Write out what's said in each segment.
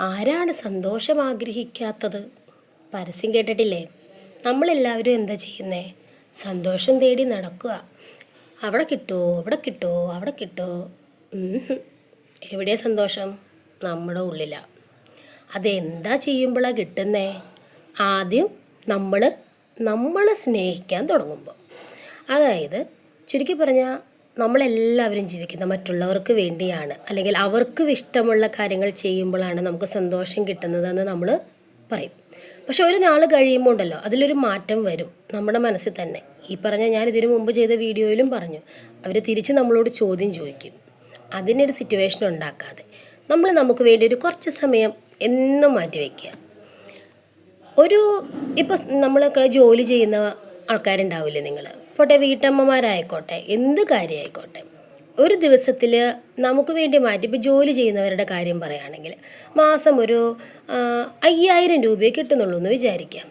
ആരാണ് സന്തോഷം ആഗ്രഹിക്കാത്തത്? പരസ്യം കേട്ടിട്ടില്ലേ? നമ്മളെല്ലാവരും എന്താ ചെയ്യുന്നേ? സന്തോഷം തേടി നടക്കുക. അവിടെ കിട്ടുമോ ഇവിടെ കിട്ടുമോ അവിടെ കിട്ടുമോ എവിടെയാ സന്തോഷം? നമ്മുടെ ഉള്ളിലാണ് അതെന്താ ചെയ്യുമ്പോഴാണ് കിട്ടുന്നേ? ആദ്യം നമ്മൾ നമ്മളെ സ്നേഹിക്കാൻ തുടങ്ങുമ്പോൾ അതായത് ചുരുക്കി പറഞ്ഞാൽ നമ്മളെല്ലാവരും ജീവിക്കുന്നത് മറ്റുള്ളവർക്ക് വേണ്ടിയാണ്. അല്ലെങ്കിൽ അവർക്ക് ഇഷ്ടമുള്ള കാര്യങ്ങൾ ചെയ്യുമ്പോഴാണ് നമുക്ക് സന്തോഷം കിട്ടുന്നതെന്ന് നമ്മൾ പറയും. പക്ഷെ ഒരു നാൾ കഴിയുമ്പോൾ ഉണ്ടല്ലോ അതിലൊരു മാറ്റം വരും നമ്മുടെ മനസ്സിൽ തന്നെ. ഈ പറഞ്ഞ ഞാൻ ഇതിനു മുമ്പ് ചെയ്ത വീഡിയോയിലും പറഞ്ഞു അവർ തിരിച്ച് നമ്മളോട് ചോദ്യം ചോദിക്കും. അതിനൊരു സിറ്റുവേഷൻ ഉണ്ടാക്കാതെ. നമ്മൾ നമുക്ക് വേണ്ടി ഒരു കുറച്ച് സമയം എന്നും മാറ്റി വയ്ക്കുക ഒരു ഇപ്പം നമ്മളൊക്കെ ജോലി ചെയ്യുന്ന ആൾക്കാരുണ്ടാവില്ലേ നിങ്ങൾ പോട്ടെ വീട്ടമ്മമാരായിക്കോട്ടെ എന്ത് കാര്യമായിക്കോട്ടെ. ഒരു ദിവസത്തിൽ നമുക്ക് വേണ്ടി മാറ്റി ഇപ്പോൾ ജോലി ചെയ്യുന്നവരുടെ കാര്യം പറയുകയാണെങ്കിൽ മാസം ഒരു അയ്യായിരം രൂപയെ കിട്ടുന്നുള്ളൂ എന്ന് വിചാരിക്കാം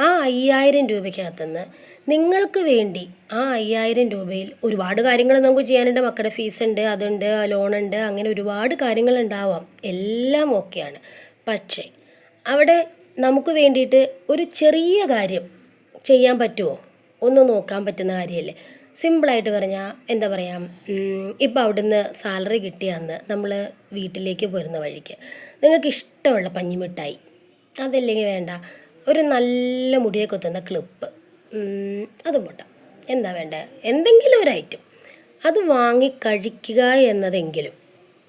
ആ അയ്യായിരം രൂപയ്ക്കകത്തുനിന്ന് നിങ്ങൾക്ക് വേണ്ടി ആ അയ്യായിരം രൂപയിൽ ഒരുപാട് കാര്യങ്ങൾ നമുക്ക് ചെയ്യാനുണ്ട്. മക്കളുടെ ഫീസ് ഉണ്ട് അതുണ്ട് ലോണുണ്ട് അങ്ങനെ ഒരുപാട് കാര്യങ്ങൾ ഉണ്ടാവാം. എല്ലാം ഓക്കെയാണ് പക്ഷേ അവിടെ നമുക്ക് വേണ്ടിയിട്ട് ഒരു ചെറിയ കാര്യം ചെയ്യാൻ പറ്റുമോ? ഒന്ന് നോക്കാൻ പറ്റുന്ന കാര്യമല്ലേ? സിമ്പിളായിട്ട് പറഞ്ഞാൽ എന്താ പറയുക ഇപ്പോൾ അവിടുന്ന് സാലറി കിട്ടിയാന്ന് നമ്മൾ വീട്ടിലേക്ക് പോരുന്ന വഴിക്ക് നിങ്ങൾക്ക് ഇഷ്ടമുള്ള പഞ്ഞിമിഠായി അതല്ലെങ്കിൽ വേണ്ട ഒരു നല്ല മുടിയെ കൊത്തുന്ന ക്ലിപ്പ് അതും പോട്ടെ. എന്താ വേണ്ട? എന്തെങ്കിലും ഒരു ഐറ്റം. അത് വാങ്ങി കഴിക്കുക എന്നതെങ്കിലും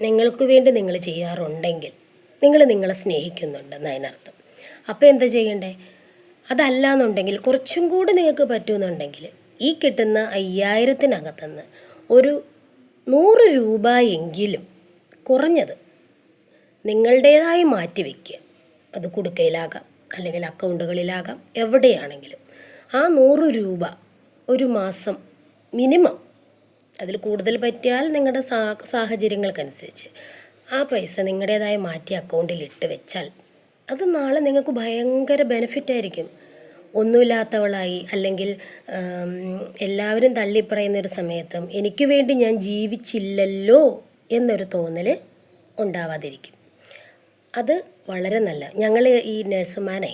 നിങ്ങൾക്ക് വേണ്ടി നിങ്ങൾ ചെയ്യാറുണ്ടെങ്കിൽ നിങ്ങൾ നിങ്ങളെ സ്നേഹിക്കുന്നുണ്ടെന്ന് അതിനർത്ഥം. അപ്പോൾ എന്താ ചെയ്യണ്ടേ? അതല്ല എന്നുണ്ടെങ്കിൽ കുറച്ചും കൂടി നിങ്ങൾക്ക് പറ്റുമെന്നുണ്ടെങ്കിൽ ഈ കിട്ടുന്ന അയ്യായിരത്തിനകത്തുനിന്ന് ഒരു നൂറ് രൂപ എങ്കിലും കുറഞ്ഞത് നിങ്ങളുടേതായി മാറ്റി വയ്ക്കുക. അത് കുടുക്കയിലാകാം അല്ലെങ്കിൽ അക്കൗണ്ടുകളിലാകാം എവിടെയാണെങ്കിലും. ആ നൂറ് രൂപ ഒരു മാസം മിനിമം അതിൽ കൂടുതൽ പറ്റിയാൽ നിങ്ങളുടെ സാ സാഹചര്യങ്ങൾക്കനുസരിച്ച് ആ പൈസ നിങ്ങളുടേതായി മാറ്റി അക്കൗണ്ടിൽ ഇട്ട് വെച്ചാൽ അത് നാളെ നിങ്ങൾക്ക് ഭയങ്കര ബെനിഫിറ്റ് ആയിരിക്കും. ഒന്നുമില്ലാത്തവളായി അല്ലെങ്കിൽ എല്ലാവരും തള്ളിപ്പറയുന്ന ഒരു സമയത്തും എനിക്ക് വേണ്ടി ഞാൻ ജീവിച്ചില്ലല്ലോ എന്നൊരു തോന്നൽ ഉണ്ടാവാതിരിക്കും. അത് വളരെ നല്ല. ഞങ്ങൾ ഈ നഴ്സുമാരെ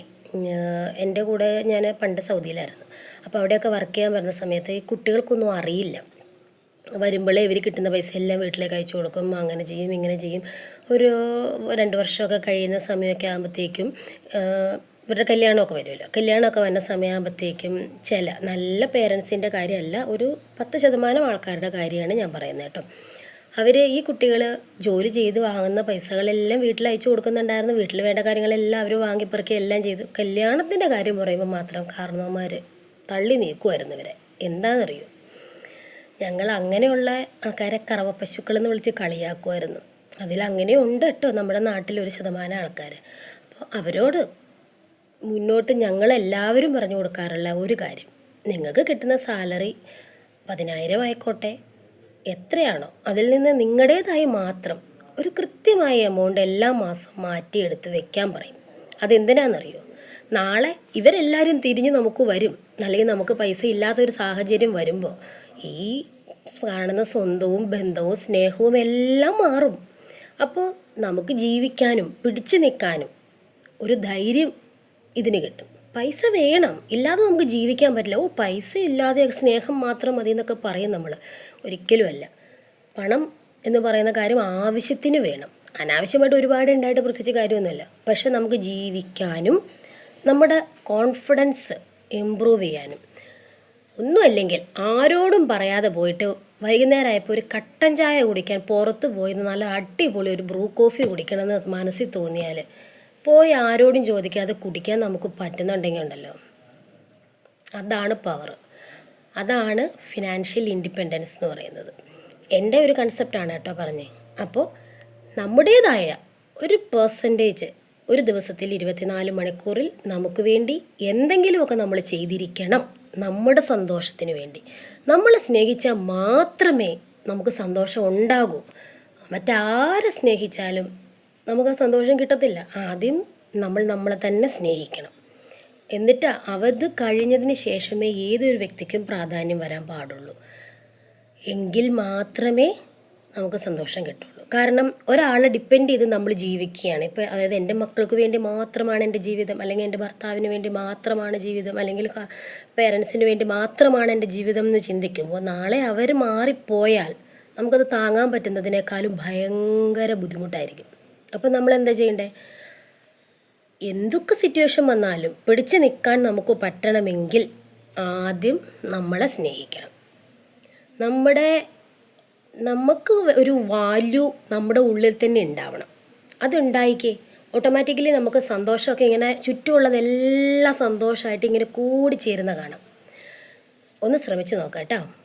എന്റെ കൂടെ ഞാൻ പണ്ട് സൗദിയിലായിരുന്നു. അപ്പോൾ അവിടെയൊക്കെ വർക്ക് ചെയ്യാൻ വരുന്ന സമയത്ത് ഈ കുട്ടികൾക്കൊന്നും അറിയില്ല. വരുമ്പോഴേ ഇവർ കിട്ടുന്ന പൈസ എല്ലാം വീട്ടിലേക്ക് അയച്ചു കൊടുക്കും അങ്ങനെ ചെയ്യും ഇങ്ങനെ ചെയ്യും. ഒരു രണ്ട് വർഷമൊക്കെ കഴിയുന്ന സമയമൊക്കെ ആകുമ്പോഴത്തേക്കും ഇവരുടെ കല്യാണമൊക്കെ വരുമല്ലോ. കല്യാണമൊക്കെ വന്ന സമയമാകുമ്പോഴത്തേക്കും ചില നല്ല പേരൻസിന്റെ കാര്യമല്ല ഒരു പത്ത് ശതമാനം ആൾക്കാരുടെ കാര്യമാണ് ഞാൻ പറയുന്നത് കേട്ടോ. അവർ ഈ കുട്ടികൾ ജോലി ചെയ്ത് വാങ്ങുന്ന പൈസകളെല്ലാം വീട്ടിൽ അയച്ചു കൊടുക്കുന്നുണ്ടായിരുന്നു. വീട്ടിൽ വേണ്ട കാര്യങ്ങളെല്ലാം അവർ വാങ്ങിപ്പെറുക്കി എല്ലാം ചെയ്തു. കല്യാണത്തിന്റെ കാര്യം പറയുമ്പോൾ മാത്രം കാരണവന്മാർ തള്ളി നീക്കുമായിരുന്നു ഇവരെ. എന്താണെന്നറിയോ? ഞങ്ങൾ അങ്ങനെയുള്ള ആൾക്കാരെ കറവ പശുക്കൾ എന്ന് വിളിച്ച് കളിയാക്കുമായിരുന്നു അതിലങ്ങനെയുണ്ട് കേട്ടോ നമ്മുടെ നാട്ടിൽ ഒരു ശതമാനം ആൾക്കാർ അപ്പോൾ അവരോട് മുന്നോട്ട് ഞങ്ങളെല്ലാവരും പറഞ്ഞു കൊടുക്കാറുള്ള ഒരു കാര്യം. നിങ്ങൾക്ക് കിട്ടുന്ന സാലറി പതിനായിരം ആയിക്കോട്ടെ. എത്രയാണോ അതിൽ നിന്ന് നിങ്ങളുടേതായി മാത്രം ഒരു കൃത്യമായ എമൗണ്ട് എല്ലാ മാസവും മാറ്റിയെടുത്ത് വെക്കാൻ പറയും. അതെന്തിനാണെന്നറിയോ? നാളെ ഇവരെല്ലാവരും തിരിഞ്ഞ് നമുക്ക് വരും. അല്ലെങ്കിൽ നമുക്ക് പൈസ ഇല്ലാത്തൊരു സാഹചര്യം വരുമ്പോൾ ഈ കാണുന്ന സ്വന്തവും ബന്ധവും സ്നേഹവും എല്ലാം മാറും. അപ്പോൾ നമുക്ക് ജീവിക്കാനും പിടിച്ചു നിൽക്കാനും ഒരു ധൈര്യം ഇതിന് കിട്ടും. പൈസ വേണം. ഇല്ലാതെ നമുക്ക് ജീവിക്കാൻ പറ്റില്ല. ഓ പൈസ ഇല്ലാതെ സ്നേഹം മാത്രം മതി എന്നൊക്കെ പറയും നമ്മൾ ഒരിക്കലുമല്ല. പണം എന്ന് പറയുന്ന കാര്യം ആവശ്യത്തിന് വേണം. അനാവശ്യമായിട്ട് ഒരുപാട് ഉണ്ടായിട്ട് പ്രത്യേകിച്ച് കാര്യമൊന്നുമില്ല. പക്ഷെ നമുക്ക് ജീവിക്കാനും നമ്മുടെ കോൺഫിഡൻസ് ഇമ്പ്രൂവ് ചെയ്യാനും. ഒന്നുമല്ലെങ്കിൽ ആരോടും പറയാതെ പോയിട്ട് വൈകുന്നേരം ആയപ്പോൾ ഒരു കട്ടൻ ചായ കുടിക്കാൻ പുറത്ത് പോയി നല്ല അടിപൊളി ഒരു ബ്രൂ കോഫി കുടിക്കണമെന്ന് മനസ്സിൽ തോന്നിയാൽ പോയി ആരോടും ചോദിക്കാതെ കുടിക്കാൻ നമുക്ക് പറ്റുന്നുണ്ടെങ്കിൽ ഉണ്ടല്ലോ. അതാണ് പവർ അതാണ് ഫിനാൻഷ്യൽ ഇൻഡിപെൻഡൻസ് എന്ന് പറയുന്നത്. എന്റെ ഒരു കൺസെപ്റ്റാണ് കേട്ടോ പറഞ്ഞേ. അപ്പോൾ നമ്മുടേതായ ഒരു പേഴ്സന്റേജ് ഒരു ദിവസത്തിൽ ഇരുപത്തിനാല് മണിക്കൂറിൽ നമുക്ക് വേണ്ടി എന്തെങ്കിലുമൊക്കെ നമ്മൾ ചെയ്തിരിക്കണം നമ്മുടെ സന്തോഷത്തിന് വേണ്ടി. നമ്മളെ സ്നേഹിച്ചാൽ മാത്രമേ നമുക്ക് സന്തോഷം ഉണ്ടാകൂ. മറ്റാരെ സ്നേഹിച്ചാലും നമുക്ക് ആ സന്തോഷം കിട്ടത്തില്ല. ആദ്യം നമ്മൾ നമ്മളെ തന്നെ സ്നേഹിക്കണം. എന്നിട്ട് അവത് കഴിഞ്ഞതിന് ശേഷമേ ഏതൊരു വ്യക്തിക്കും പ്രാധാന്യം വരാൻ പാടുള്ളൂ. എങ്കിൽ മാത്രമേ നമുക്ക് സന്തോഷം കിട്ടുള്ളൂ. കാരണം ഒരാളെ ഡിപ്പെൻഡ് ചെയ്ത് നമ്മൾ ജീവിക്കുകയാണ്. ഇപ്പോൾ അതായത് എന്റെ മക്കൾക്ക് വേണ്ടി മാത്രമാണ് എന്റെ ജീവിതം അല്ലെങ്കിൽ എന്റെ ഭർത്താവിന് വേണ്ടി മാത്രമാണ് ജീവിതം അല്ലെങ്കിൽ പേരൻസിന് വേണ്ടി മാത്രമാണ് എന്റെ ജീവിതം എന്ന് ചിന്തിക്കുമ്പോൾ നാളെ അവർ മാറിപ്പോയാൽ നമുക്കത് താങ്ങാൻ പറ്റുന്നതിനേക്കാളും ഭയങ്കര ബുദ്ധിമുട്ടായിരിക്കും. അപ്പോൾ നമ്മൾ എന്താ ചെയ്യണ്ടേ? എന്തൊക്കെ സിറ്റുവേഷൻ വന്നാലും പിടിച്ചു നിൽക്കാൻ നമുക്ക് പറ്റണമെങ്കിൽ ആദ്യം നമ്മളെ സ്നേഹിക്കണം. നമ്മുടെ നമുക്ക് ഒരു വാല്യൂ നമ്മുടെ ഉള്ളിൽ തന്നെ ഉണ്ടാവണം. അതുണ്ടായിക്കേ ഓട്ടോമാറ്റിക്കലി നമുക്ക് സന്തോഷമൊക്കെ ഇങ്ങനെ ചുറ്റുമുള്ളതെല്ലാം സന്തോഷമായിട്ട് ഇങ്ങനെ കൂടി ചേരുന്ന കാണാം. ഒന്ന് ശ്രമിച്ചു നോക്കാം കേട്ടോ.